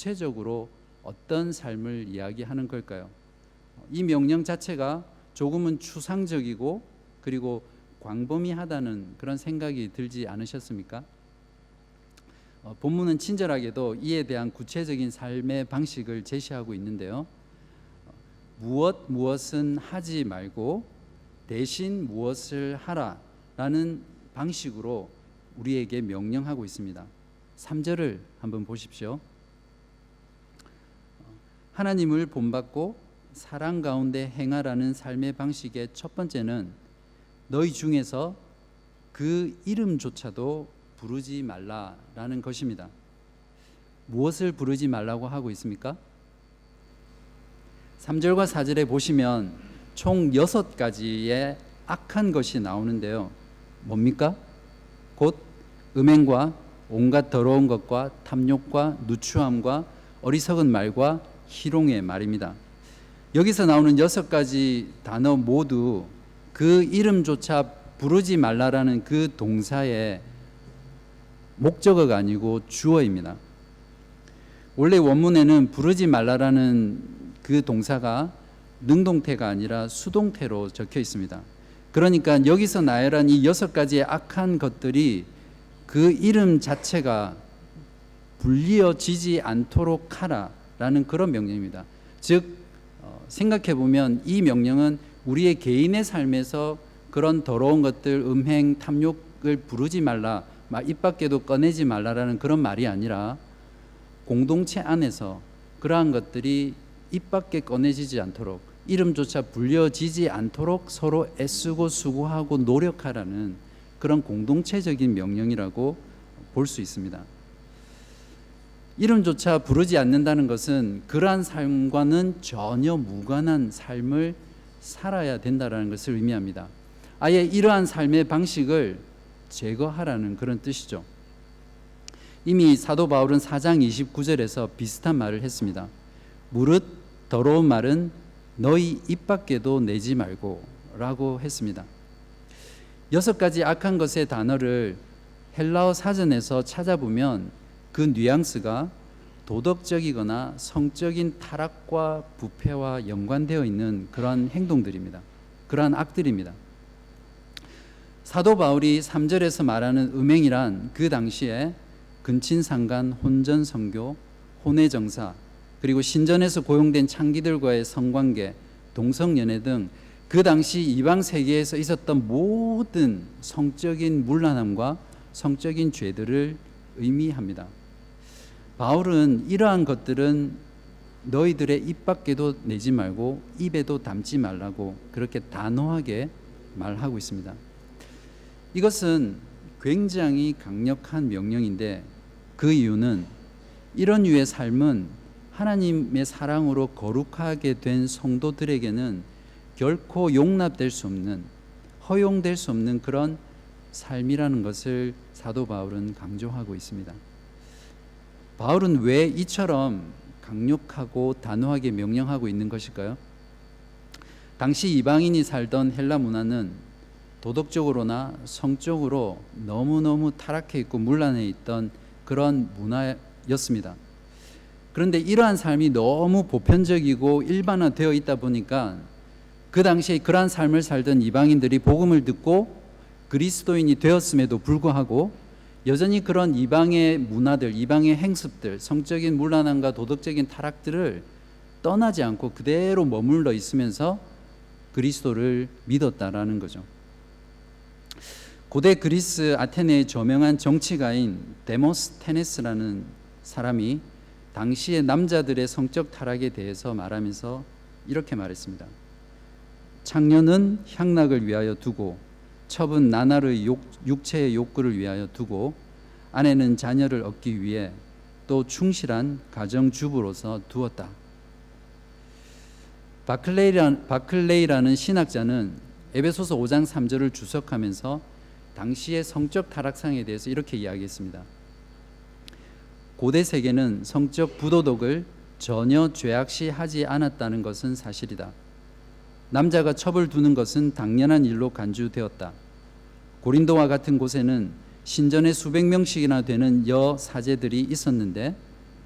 구체적으로 어떤 삶을 이야기하는 걸까요? 이 명령 자체가 조금은 추상적이고 그리고 광범위하다는 그런 생각이 들지 않으셨습니까? 어, 본문은 친절하게도 이에 대한 구체적인 삶의 방식을 제시하고 있는데요. 어, 무엇 무엇은 하지 말고 대신 무엇을 하라라는 방식으로 우리에게 명령하고 있습니다. 3절을 한번 보십시오. 어, 하나님을 본받고 사랑 가운데 행하라는 삶의 방식의 첫 번째는 너희 중에서 그 이름조차도 부르지 말라라는 것입니다. 무엇을 부르지 말라고 하고 있습니까? 3절과 4절에 보시면 총 6가지의 악한 것이 나오는데요. 뭡니까? 곧 음행과 온갖 더러운 것과 탐욕과 누추함과 어리석은 말과 희롱의 말입니다. 여기서 나오는 여섯 가지 단어 모두 그 이름조차 부르지 말라라는 그 동사의 목적어가 아니고 주어입니다. 원래 원문에는 부르지 말라라는 그 동사가 능동태가 아니라 수동태로 적혀 있습니다. 그러니까 여기서 나열한 이 여섯 가지의 악한 것들이 그 이름 자체가 불리어지지 않도록 하라 라는 그런 명령입니다. 즉 어, 생각해 보면 이 명령은 우리의 개인의 삶에서 그런 더러운 것들, 음행, 탐욕을 부르지 말라, 막입 밖에도 꺼내지 말라라는 그런 말이 아니라 공동체 안에서 그러한 것들이 입 밖에 꺼내지지 않도록 이름조차 불려지지 않도록 서로 애쓰고 수고하고 노력하라는 그런 공동체적인 명령이라고 볼 수 있습니다. 이름조차 부르지 않는다는 것은 그러한 삶과는 전혀 무관한 삶을 살아야 된다라는 것을 의미합니다. 아예 이러한 삶의 방식을 제거하라는 그런 뜻이죠. 이미 사도 바울은 4장 29절에서 비슷한 말을 했습니다. 무릇 더러운 말은 너희 입 밖에도 내지 말고 라고 했습니다. 여섯 가지 악한 것의 단어를 헬라어 사전에서 찾아보면 그 뉘앙스가 도덕적이거나 성적인 타락과 부패와 연관되어 있는 그러한 행동들입니다. 그러한 악들입니다. 사도 바울이 3절에서 말하는 음행이란 그 당시에 근친상간, 혼전 성교, 혼외 정사, 그리고 신전에서 고용된 창기들과의 성관계, 동성 연애 등 그 당시 이방 세계에서 있었던 모든 성적인 문란함과 성적인 죄들을 의미합니다. 바울은 이러한 것들은 너희들의 입 밖에도 내지 말고 입에도 담지 말라고 그렇게 단호하게 말하고 있습니다. 이것은 굉장히 강력한 명령인데 그 이유는 이런 유의 삶은 하나님의 사랑으로 거룩하게 된 성도들에게는 결코 용납될 수 없는 허용될 수 없는 그런 삶이라는 것을 사도 바울은 강조하고 있습니다. 바울은 왜 이처럼 강력하고 단호하게 명령하고 있는 것일까요? 당시 이방인이 살던 헬라 문화는 도덕적으로나 성적으로 너무너무 타락해 있고 문란해 있던 그런 문화였습니다. 그런데 이러한 삶이 너무 보편적이고 일반화되어 있다 보니까 그 당시에 그러한 삶을 살던 이방인들이 복음을 듣고 그리스도인이 되었음에도 불구하고 여전히 그런 이방의 문화들, 이방의 행습들, 성적인 문란함과 도덕적인 타락들을 떠나지 않고 그대로 머물러 있으면서 그리스도를 믿었다라는 거죠. 고대 그리스 아테네의 저명한 정치가인 데모스테네스라는 사람이 당시의 남자들의 성적 타락에 대해서 말하면서 이렇게 말했습니다. 창녀는 향락을 위하여 두고 첩은 나날의 욕, 육체의 욕구를 위하여 두고 아내는 자녀를 얻기 위해 또 충실한 가정주부로서 두었다. 바클레이라는, 바클레이라는 신학자는 에베소서 5장 3절을 주석하면서 당시의 성적 타락상에 대해서 이렇게 이야기했습니다. 고대 세계는 성적 부도덕을 전혀 죄악시 하지 않았다는 것은 사실이다. 남자가 첩을 두는 것은 당연한 일로 간주되었다. 고린도와 같은 곳에는 신전에 수백 명씩이나 되는 여 사제들이 있었는데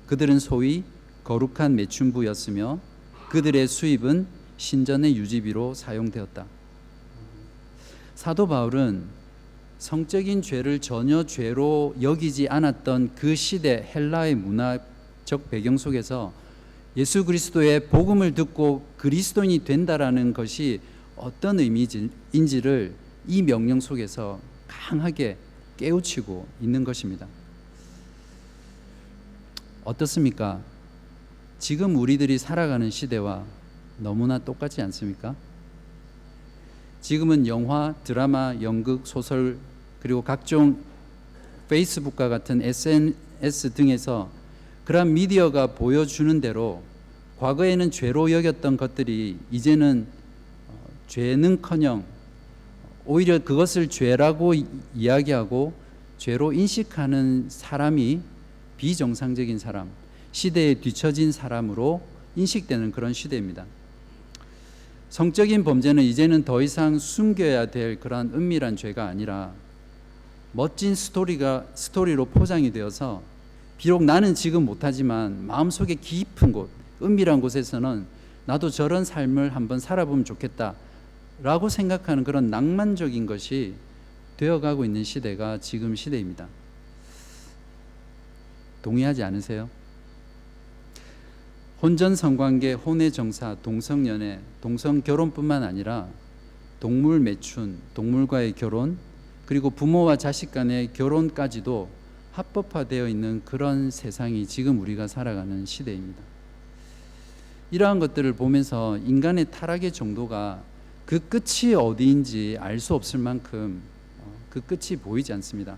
그들은 소위 거룩한 매춘부였으며 그들의 수입은 신전의 유지비로 사용되었다. 사도 바울은 성적인 죄를 전혀 죄로 여기지 않았던 그 시대 헬라의 문화적 배경 속에서 예수 그리스도의 복음을 듣고 그리스도인이 된다라는 것이 어떤 의미인지를 이 명령 속에서 강하게 깨우치고 있는 것입니다. 어떻습니까? 지금 우리들이 살아가는 시대와 너무나 똑같지 않습니까? 지금은 영화, 드라마, 연극, 소설 그리고 각종 페이스북과 같은 SNS 등에서 그러한 미디어가 보여주는 대로 과거에는 죄로 여겼던 것들이 이제는 어, 죄는커녕 오히려 그것을 죄라고 이- 이야기하고 죄로 인식하는 사람이 비정상적인 사람, 시대에 뒤처진 사람으로 인식되는 그런 시대입니다. 성적인 범죄는 이제는 더 이상 숨겨야 될 그러한 은밀한 죄가 아니라 멋진 스토리가 스토리로 포장이 되어서 비록 나는 지금 못하지만 마음속에 깊은 곳, 은밀한 곳에서는 나도 저런 삶을 한번 살아보면 좋겠다 라고 생각하는 그런 낭만적인 것이 되어가고 있는 시대가 지금 시대입니다. 동의하지 않으세요? 혼전 성관계, 혼외 정사, 동성 연애, 동성 결혼뿐만 아니라 동물 매춘, 동물과의 결혼, 그리고 부모와 자식 간의 결혼까지도 합법화되어 있는 그런 세상이 지금 우리가 살아가는 시대입니다. 이러한 것들을 보면서 인간의 타락의 정도가 그 끝이 어디인지 알 수 없을 만큼 어, 그 끝이 보이지 않습니다.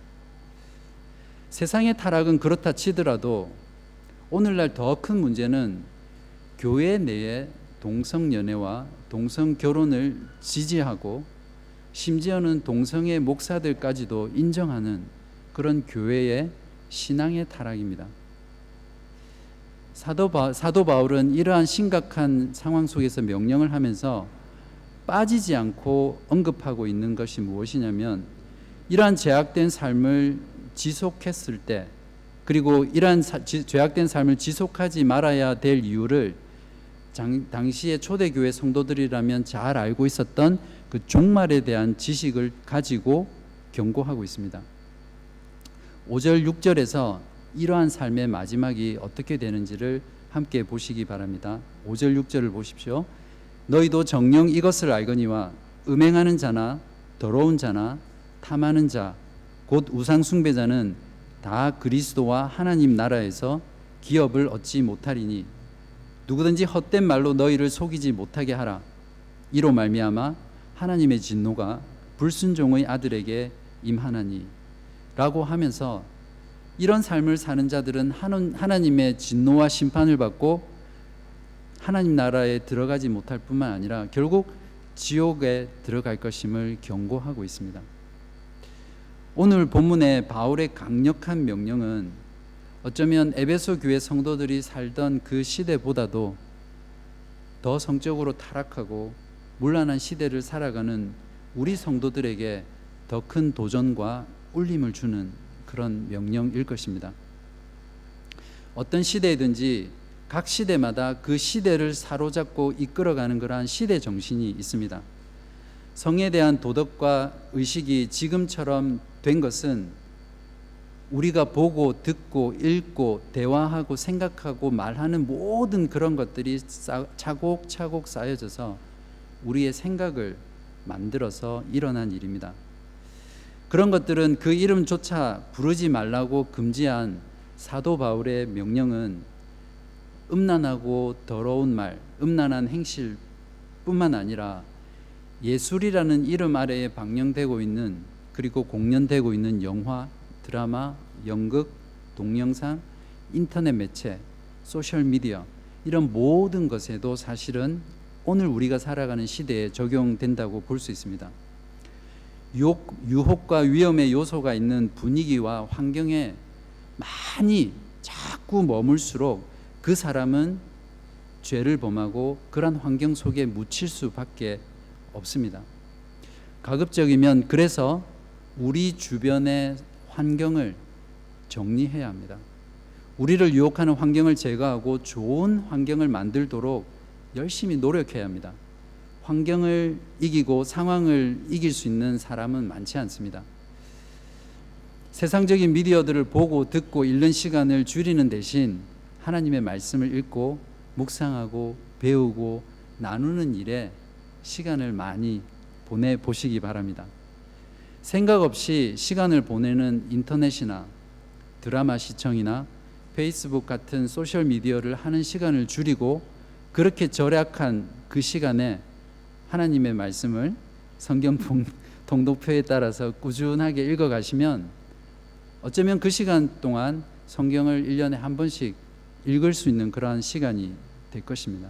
세상의 타락은 그렇다 치더라도 오늘날 더 큰 문제는 교회 내에 동성 연애와 동성 결혼을 지지하고 심지어는 동성애 목사들까지도 인정하는 그런 교회의 신앙의 타락입니다. 사도, 바울은 이러한 심각한 상황 속에서 명령을 하면서 빠지지 않고 언급하고 있는 것이 무엇이냐면 이러한 죄악된 삶을 지속했을 때 그리고 이러한 사, 지, 죄악된 삶을 지속하지 말아야 될 이유를 장, 당시의 초대교회 성도들이라면 잘 알고 있었던 그 종말에 대한 지식을 가지고 경고하고 있습니다. 5절 6절에서 이러한 삶의 마지막이 어떻게 되는지를 함께 보시기 바랍니다. 5절 6절을 보십시오. 너희도 정령 이것을 알거니와 음행하는 자나 더러운 자나 탐하는 자 곧 우상 숭배자는 다 그리스도와 하나님 나라에서 기업을 얻지 못하리니 누구든지 헛된 말로 너희를 속이지 못하게 하라. 이로 말미암아 하나님의 진노가 불순종의 아들에게 임하나니 라고 하면서 이런 삶을 사는 자들은 하나님의 진노와 심판을 받고 하나님 나라에 들어가지 못할 뿐만 아니라 결국 지옥에 들어갈 것임을 경고하고 있습니다. 오늘 본문의 바울의 강력한 명령은 어쩌면 에베소 교회 성도들이 살던 그 시대보다도 더 성적으로 타락하고 문란한 시대를 살아가는 우리 성도들에게 더 큰 도전과 울림을 주는 그런 명령일 것입니다. 어떤 시대든지 각 시대마다 그 시대를 사로잡고 이끌어가는 그러한 시대 정신이 있습니다. 성에 대한 도덕과 의식이 지금처럼 된 것은 우리가 보고 듣고 읽고 대화하고 생각하고 말하는 모든 그런 것들이 차곡차곡 쌓여져서 우리의 생각을 만들어서 일어난 일입니다. 그런 것들은 그 이름조차 부르지 말라고 금지한 사도 바울의 명령은 음란하고 더러운 말, 음란한 행실뿐만 아니라 예술이라는 이름 아래에 방영되고 있는 그리고 공연되고 있는 영화, 드라마, 연극, 동영상, 인터넷 매체, 소셜 미디어 이런 모든 것에도 사실은 오늘 우리가 살아가는 시대에 적용된다고 볼 수 있습니다. 유혹, 유혹과 위험의 요소가 있는 분위기와 환경에 많이 자꾸 머물수록 그 사람은 죄를 범하고 그런 환경 속에 묻힐 수밖에 없습니다. 가급적이면 그래서 우리 주변의 환경을 정리해야 합니다. 우리를 유혹하는 환경을 제거하고 좋은 환경을 만들도록 열심히 노력해야 합니다. 환경을 이기고 상황을 이길 수 있는 사람은 많지 않습니다. 세상적인 미디어들을 보고 듣고 읽는 시간을 줄이는 대신 하나님의 말씀을 읽고 묵상하고 배우고 나누는 일에 시간을 많이 보내 보시기 바랍니다. 생각 없이 시간을 보내는 인터넷이나 드라마 시청이나 페이스북 같은 소셜 미디어를 하는 시간을 줄이고 그렇게 절약한 그 시간에 하나님의 말씀을 성경 동- 동독표에 따라서 꾸준하게 읽어 가시면 어쩌면 그 시간 동안 성경을 1년에 한 번씩 읽을 수 있는 그러한 시간이 될 것입니다.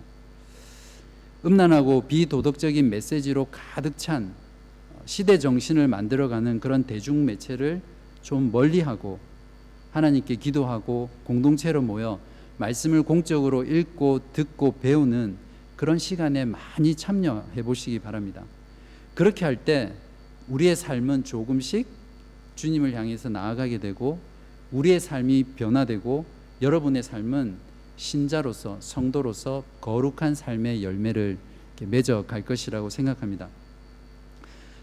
음란하고 비도덕적인 메시지로 가득 찬 시대 정신을 만들어가는 그런 대중 매체를 좀 멀리하고 하나님께 기도하고 공동체로 모여 말씀을 공적으로 읽고 듣고 배우는 그런 시간에 많이 참여해 보시기 바랍니다. 그렇게 할 때 우리의 삶은 조금씩 주님을 향해서 나아가게 되고 우리의 삶이 변화되고 여러분의 삶은 신자로서 성도로서 거룩한 삶의 열매를 이렇게 맺어 갈 것이라고 생각합니다.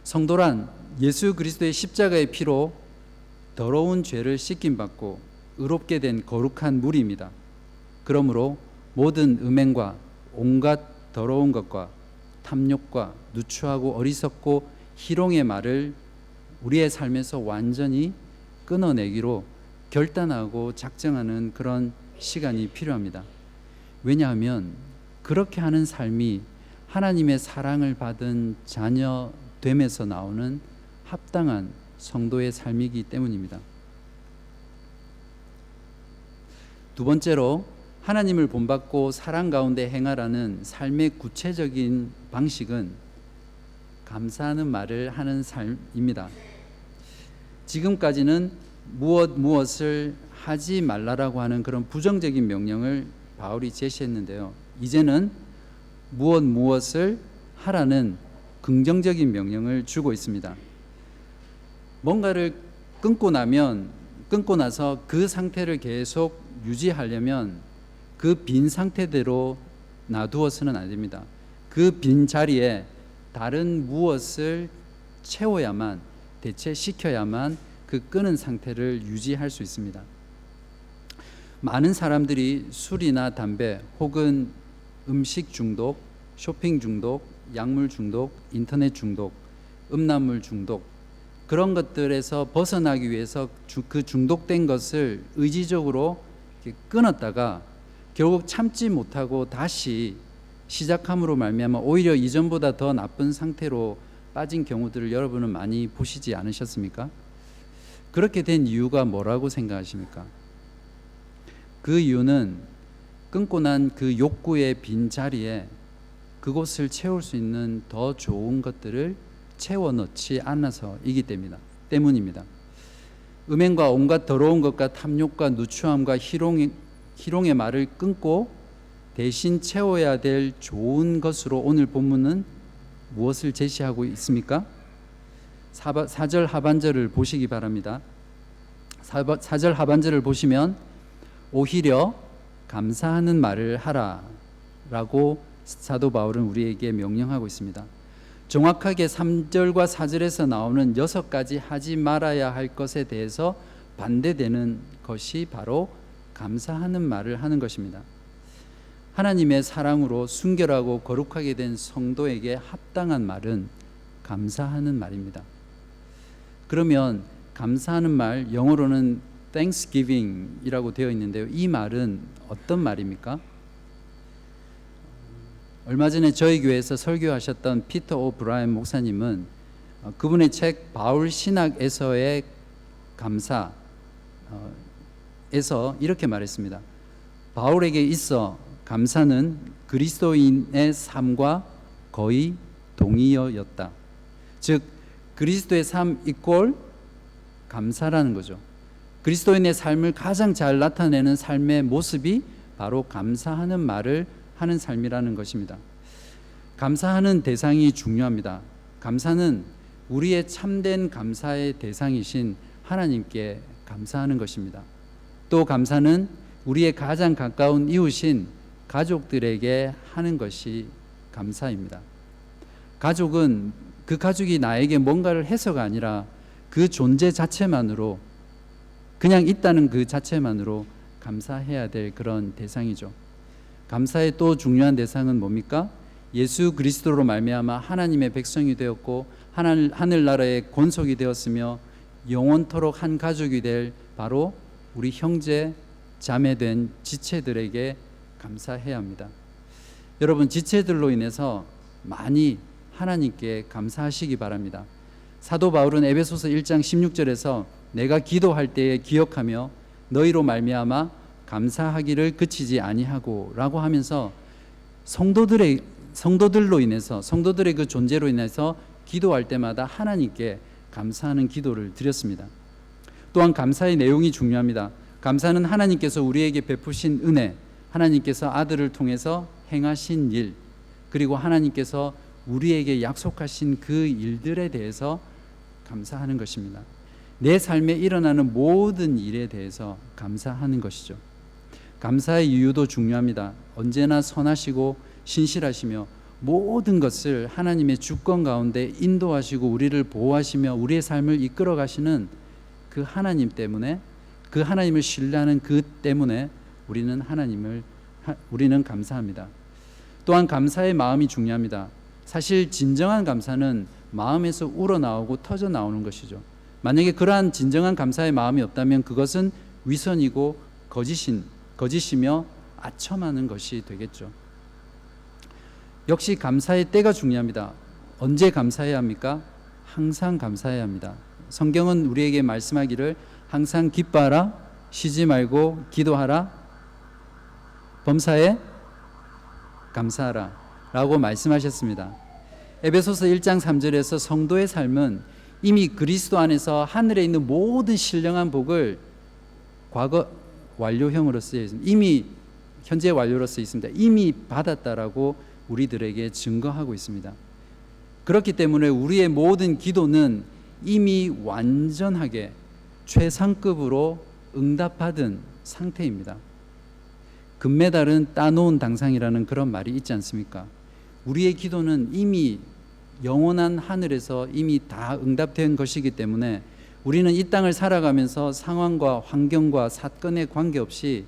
성도란 예수 그리스도의 십자가의 피로 더러운 죄를 씻김 받고 의롭게 된 거룩한 물입니다. 그러므로 모든 음행과 온갖 더러운 것과 탐욕과 누추하고 어리석고 희롱의 말을 우리의 삶에서 완전히 끊어내기로 결단하고 작정하는 그런 시간이 필요합니다. 왜냐하면 그렇게 하는 삶이 하나님의 사랑을 받은 자녀 됨에서 나오는 합당한 성도의 삶이기 때문입니다. 두 번째로 하나님을 본받고 사랑 가운데 행하라는 삶의 구체적인 방식은 감사하는 말을 하는 삶입니다. 지금까지는 무엇 무엇을 하지 말라라고 하는 그런 부정적인 명령을 바울이 제시했는데요. 이제는 무엇 무엇을 하라는 긍정적인 명령을 주고 있습니다. 뭔가를 끊고 나면 끊고 나서 그 상태를 계속 유지하려면 그 빈 상태대로 놔두어서는 안 됩니다. 그 빈 자리에 다른 무엇을 채워야만 대체시켜야만 그 끄는 상태를 유지할 수 있습니다. 많은 사람들이 술이나 담배 혹은 음식 중독, 쇼핑 중독, 약물 중독, 인터넷 중독, 음란물 중독 그런 것들에서 벗어나기 위해서 주- 그 중독된 것을 의지적으로 끊었다가 결국 참지 못하고 다시 시작함으로 말미암아 오히려 이전보다 더 나쁜 상태로 빠진 경우들을 여러분은 많이 보시지 않으셨습니까? 그렇게 된 이유가 뭐라고 생각하십니까? 그 이유는 끊고 난 그 욕구의 빈 자리에 그곳을 채울 수 있는 더 좋은 것들을 채워 넣지 않아서이기. 때문입니다. 음행과 온갖 더러운 것과 탐욕과 누추함과 희롱의, 희롱의 말을 끊고 대신 채워야 될 좋은 것으로 오늘 본문은 무엇을 제시하고 있습니까? 사바, 사절 하반절을 보시기 바랍니다. 사바, 사절 하반절을 보시면 오히려 감사하는 말을 하라 라고 사도 바울은 우리에게 명령하고 있습니다. 정확하게 3절과 4절에서 나오는 여섯 가지 하지 말아야 할 것에 대해서 반대되는 것이 바로 감사하는 말을 하는 것입니다. 하나님의 사랑으로 순결하고 거룩하게 된 성도에게 합당한 말은 감사하는 말입니다. 그러면 감사하는 말 영어로는 thanksgiving이라고 되어 있는데요. 이 말은 어떤 말입니까? 얼마 전에 저희 교회에서 설교하셨던 피터 오 브라이언 목사님은 어, 그분의 책 바울 신학에서의 감사 어, 에서 이렇게 말했습니다. 바울에게 있어 감사는 그리스도인의 삶과 거의 동의어였다. 즉 그리스도의 삶 이꼴 감사라는 거죠. 그리스도인의 삶을 가장 잘 나타내는 삶의 모습이 바로 감사하는 말을 하는 삶이라는 것입니다. 감사하는 대상이 중요합니다. 감사는 우리의 참된 감사의 대상이신 하나님께 감사하는 것입니다. 또 감사는 우리의 가장 가까운 이웃인 가족들에게 하는 것이 감사입니다. 가족은 그 가족이 나에게 뭔가를 해서가 아니라 그 존재 자체만으로 그냥 있다는 그 자체만으로 감사해야 될 그런 대상이죠. 감사의 또 중요한 대상은 뭡니까? 예수 그리스도로 말미암아 하나님의 백성이 되었고 하늘 하늘나라의 권속이 되었으며 영원토록 한 가족이 될 바로 우리 형제 자매된 지체들에게 감사해야 합니다. 여러분 지체들로 인해서 많이 하나님께 감사하시기 바랍니다. 사도 바울은 에베소서 1장 16절에서 내가 기도할 때에 기억하며 너희로 말미암아 감사하기를 그치지 아니하고라고 하면서 성도들의 성도들로 인해서 성도들의 그 존재로 인해서 기도할 때마다 하나님께 감사하는 기도를 드렸습니다. 또한 감사의 내용이 중요합니다. 감사는 하나님께서 우리에게 베푸신 은혜, 하나님께서 아들을 통해서 행하신 일, 그리고 하나님께서 우리에게 약속하신 그 일들에 대해서 감사하는 것입니다. 내 삶에 일어나는 모든 일에 대해서 감사하는 것이죠. 감사의 이유도 중요합니다. 언제나 선하시고 신실하시며 모든 것을 하나님의 주권 가운데 인도하시고 우리를 보호하시며 우리의 삶을 이끌어 가시는 그 하나님 때문에 그 하나님을 신뢰하는 그 때문에 우리는 하나님을 우리는 감사합니다. 또한 감사의 마음이 중요합니다. 사실 진정한 감사는 마음에서 우러나오고 터져 나오는 것이죠. 만약에 그러한 진정한 감사의 마음이 없다면 그것은 위선이고 거짓인 거짓이며 아첨하는 것이 되겠죠. 역시 감사의 때가 중요합니다. 언제 감사해야 합니까? 항상 감사해야 합니다. 성경은 우리에게 말씀하기를 항상 기뻐하라, 쉬지 말고 기도하라, 범사에 감사하라 라고 말씀하셨습니다. 에베소서 1장 3절에서 성도의 삶은 이미 그리스도 안에서 하늘에 있는 모든 신령한 복을 과거 완료형으로 쓰여 있습니다. 이미 현재 완료로 쓰여 있습니다. 이미 받았다라고 우리들에게 증거하고 있습니다. 그렇기 때문에 우리의 모든 기도는 이미 완전하게 최상급으로 응답받은 상태입니다. 금메달은 따놓은 당상이라는 그런 말이 있지 않습니까? 우리의 기도는 이미 영원한 하늘에서 이미 다 응답된 것이기 때문에 우리는 이 땅을 살아가면서 상황과 환경과 사건에 관계없이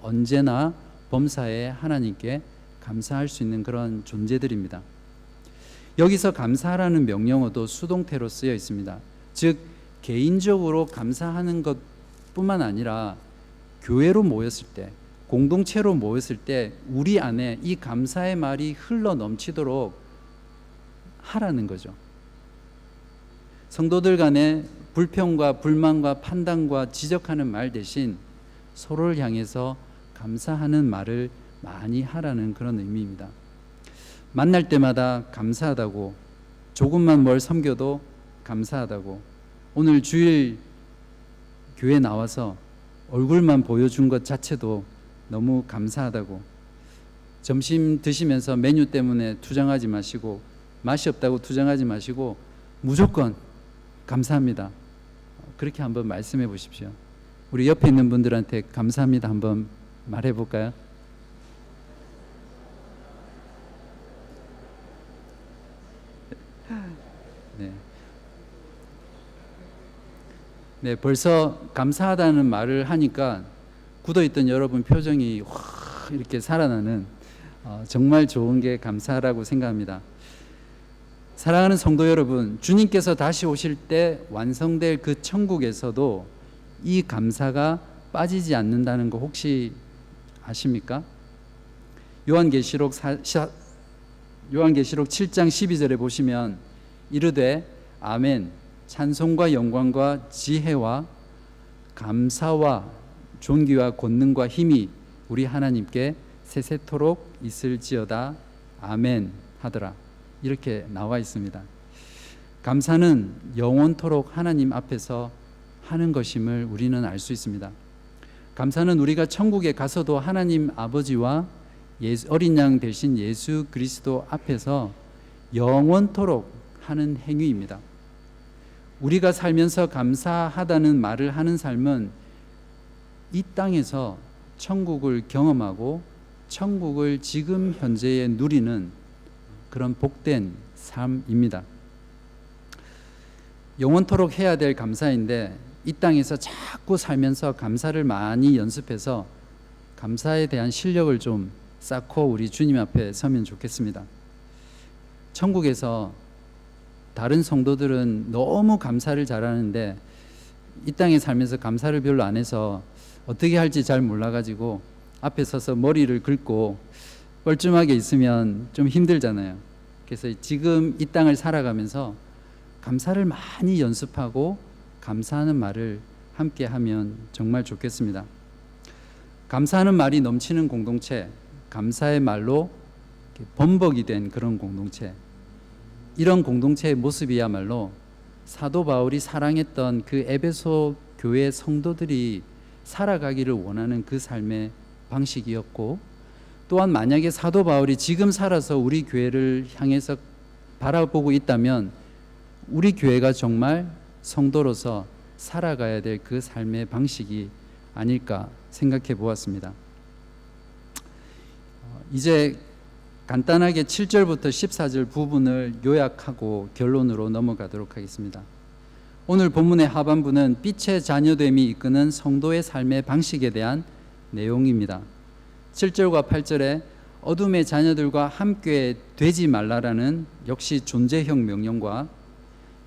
언제나 범사에 하나님께 감사할 수 있는 그런 존재들입니다. 여기서 감사라는 명령어도 수동태로 쓰여 있습니다. 즉 개인적으로 감사하는 것뿐만 아니라 교회로 모였을 때 공동체로 모였을 때 우리 안에 이 감사의 말이 흘러 넘치도록 하라는 거죠. 성도들 간의 불평과 불만과 판단과 지적하는 말 대신 서로를 향해서 감사하는 말을 많이 하라는 그런 의미입니다. 만날 때마다 감사하다고 조금만 뭘 섬겨도 감사하다고 오늘 주일 교회 나와서 얼굴만 보여준 것 자체도 너무 감사하다고 점심 드시면서 메뉴 때문에 투정하지 마시고 맛이 없다고 투정하지 마시고 무조건 감사합니다. 그렇게 한번 말씀해 보십시오. 우리 옆에 있는 분들한테 감사합니다 한번 말해 볼까요? 네. 네, 벌써 감사하다는 말을 하니까 굳어있던 여러분 표정이 확 이렇게 살아나는 어, 정말 좋은 게 감사라고 생각합니다. 사랑하는 성도 여러분, 주님께서 다시 오실 때 완성될 그 천국에서도 이 감사가 빠지지 않는다는 거 혹시 아십니까? 요한계시록 요한계시록 7장 12절에 보시면 이르되 아멘 찬송과 영광과 지혜와 감사와 존귀와 권능과 힘이 우리 하나님께 세세토록 있을지어다 아멘 하더라 이렇게 나와 있습니다. 감사는 영원토록 하나님 앞에서 하는 것임을 우리는 알 수 있습니다. 감사는 우리가 천국에 가서도 하나님 아버지와 예수, 어린 양 대신 예수 그리스도 앞에서 영원토록 하는 행위입니다. 우리가 살면서 감사하다는 말을 하는 삶은 이 땅에서 천국을 경험하고 천국을 지금 현재에 누리는 그런 복된 삶입니다. 영원토록 해야 될 감사인데 이 땅에서 자꾸 살면서 감사를 많이 연습해서 감사에 대한 실력을 좀 쌓고 우리 주님 앞에 서면 좋겠습니다. 천국에서 다른 성도들은 너무 감사를 잘하는데 이 땅에 살면서 감사를 별로 안 해서 어떻게 할지 잘 몰라가지고 앞에 서서 머리를 긁고 뻘쭘하게 있으면 좀 힘들잖아요. 그래서 지금 이 땅을 살아가면서 감사를 많이 연습하고 감사하는 말을 함께 하면 정말 좋겠습니다. 감사하는 말이 넘치는 공동체, 감사의 말로 범벅이 된 그런 공동체, 이런 공동체의 모습이야말로 사도 바울이 사랑했던 그 에베소 교회 성도들이 살아가기를 원하는 그 삶의 방식이었고 또한 만약에 사도 바울이 지금 살아서 우리 교회를 향해서 바라보고 있다면 우리 교회가 정말 성도로서 살아가야 될 그 삶의 방식이 아닐까 생각해 보았습니다. 어, 이제 간단하게 7절부터 14절 부분을 요약하고 결론으로 넘어가도록 하겠습니다. 오늘 본문의 하반부는 빛의 자녀됨이 이끄는 성도의 삶의 방식에 대한 내용입니다. 7절과 8절에 어둠의 자녀들과 함께 되지 말라라는 역시 존재형 명령과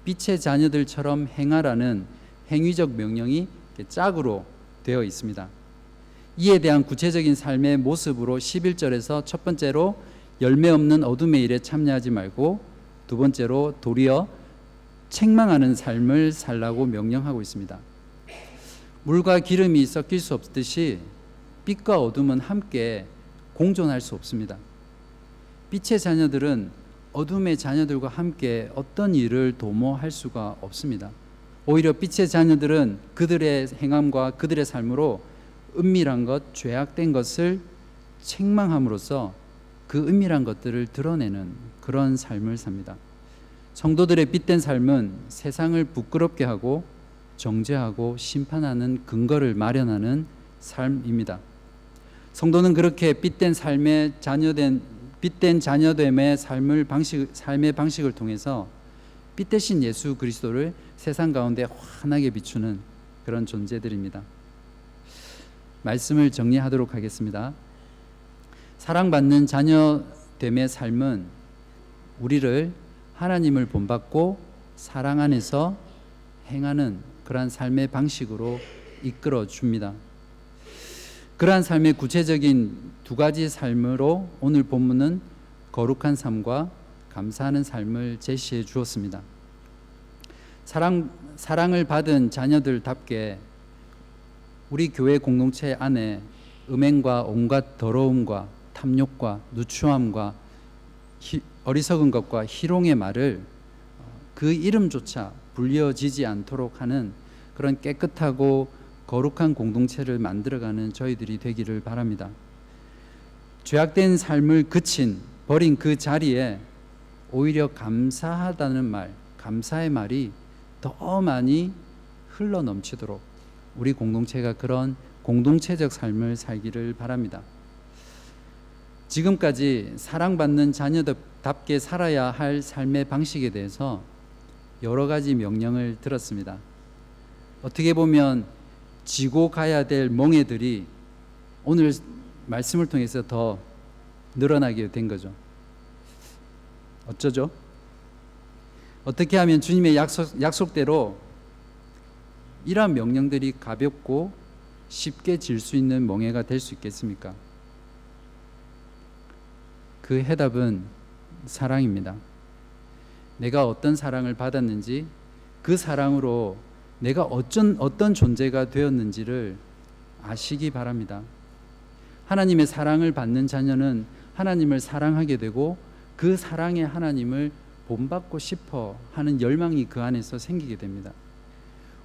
빛의 자녀들처럼 행하라는 행위적 명령이 짝으로 되어 있습니다. 이에 대한 구체적인 삶의 모습으로 11절에서 첫 번째로 열매 없는 어둠의 일에 참여하지 말고 두 번째로 도리어 책망하는 삶을 살라고 명령하고 있습니다. 물과 기름이 섞일 수 없듯이 빛과 어둠은 함께 공존할 수 없습니다. 빛의 자녀들은 어둠의 자녀들과 함께 어떤 일을 도모할 수가 없습니다. 오히려 빛의 자녀들은 그들의 행함과 그들의 삶으로 은밀한 것, 죄악된 것을 책망함으로써 그 은밀한 것들을 드러내는 그런 삶을 삽니다. 성도들의 빛된 삶은 세상을 부끄럽게 하고 정죄하고 심판하는 근거를 마련하는 삶입니다. 성도는 그렇게 빛된 삶의 자녀된 빛된 자녀됨의 삶을 방식 삶의 방식을 통해서 빛 대신 예수 그리스도를 세상 가운데 환하게 비추는 그런 존재들입니다. 말씀을 정리하도록 하겠습니다. 사랑받는 자녀됨의 삶은 우리를 하나님을 본받고 사랑 안에서 행하는 그러한 삶의 방식으로 이끌어 줍니다. 그러한 삶의 구체적인 두 가지 삶으로 오늘 본문은 거룩한 삶과 감사하는 삶을 제시해 주었습니다. 사랑 사랑을 받은 자녀들답게 우리 교회 공동체 안에 음행과 온갖 더러움과 탐욕과 누추함과 히, 어리석은 것과 희롱의 말을 그 이름조차 불려지지 않도록 하는 그런 깨끗하고 거룩한 공동체를 만들어가는 저희들이 되기를 바랍니다. 죄악된 삶을 그친 버린 그 자리에 오히려 감사하다는 말, 감사의 말이 더 많이 흘러 넘치도록 우리 공동체가 그런 공동체적 삶을 살기를 바랍니다. 지금까지 사랑받는 자녀답 게 살아야 할 삶의 방식에 대해서 여러 가지 명령을 들었습니다. 어떻게 보면 지고 가야 될 멍에들이 오늘 말씀을 통해서 더 늘어나게 된 거죠. 어쩌죠? 어떻게 하면 주님의 약속, 약속대로 이러한 명령들이 가볍고 쉽게 질 수 있는 멍해가 될 수 있겠습니까? 그 해답은 사랑입니다. 내가 어떤 사랑을 받았는지 그 사랑으로 내가 어쩐 어떤 존재가 되었는지를 아시기 바랍니다. 하나님의 사랑을 받는 자녀는 하나님을 사랑하게 되고 그 사랑의 하나님을 본받고 싶어 하는 열망이 그 안에서 생기게 됩니다.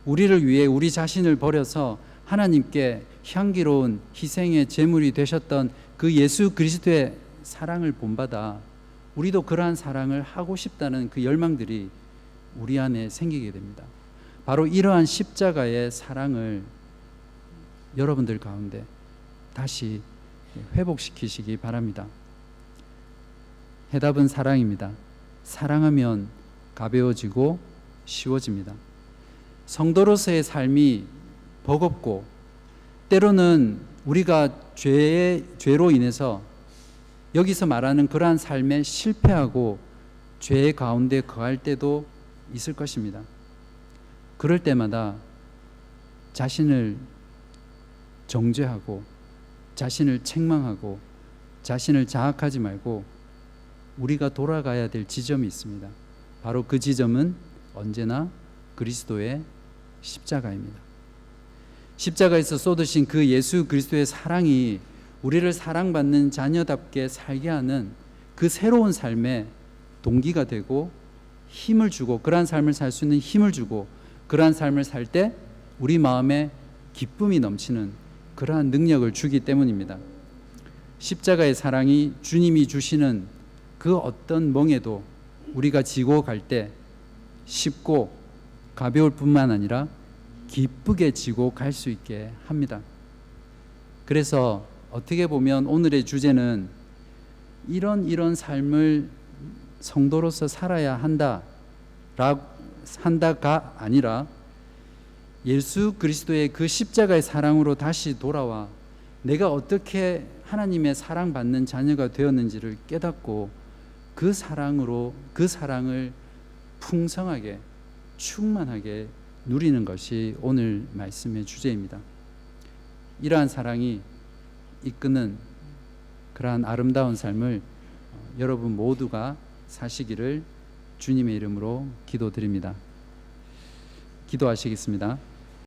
우리를 위해 우리 자신을 버려서 하나님께 향기로운 희생의 제물이 되셨던 그 예수 그리스도의 사랑을 본받아 우리도 그러한 사랑을 하고 싶다는 그 열망들이 우리 안에 생기게 됩니다. 바로 이러한 십자가의 사랑을 여러분들 가운데 다시 회복시키시기 바랍니다. 해답은 사랑입니다. 사랑하면 가벼워지고 쉬워집니다. 성도로서의 삶이 버겁고 때로는 우리가 죄의 죄로 인해서 여기서 말하는 그러한 삶에 실패하고 죄의 가운데 거할 때도 있을 것입니다. 그럴 때마다 자신을 정죄하고 자신을 책망하고 자신을 자학하지 말고 우리가 돌아가야 될 지점이 있습니다. 바로 그 지점은 언제나 그리스도의 십자가입니다. 십자가에서 쏟으신 그 예수 그리스도의 사랑이 우리를 사랑받는 자녀답게 살게 하는 그 새로운 삶의 동기가 되고 힘을 주고 그러한 삶을 살 수 있는 힘을 주고 그러한 삶을 살 때 우리 마음에 기쁨이 넘치는 그러한 능력을 주기 때문입니다. 십자가의 사랑이 주님이 주시는 그 어떤 멍에도 우리가 지고 갈 때 쉽고 가벼울 뿐만 아니라 기쁘게 지고 갈 수 있게 합니다. 그래서 어떻게 보면 오늘의 주제는 이런 이런 삶을 성도로서 살아야 한다 라 한다가 아니라 예수 그리스도의 그 십자가의 사랑으로 다시 돌아와 내가 어떻게 하나님의 사랑받는 자녀가 되었는지를 깨닫고 그 사랑으로 그 사랑을 풍성하게 충만하게 누리는 것이 오늘 말씀의 주제입니다. 이러한 사랑이 이끄는 그러한 아름다운 삶을 어, 여러분 모두가 사시기를 주님의 이름으로 기도드립니다. 기도하시겠습니다.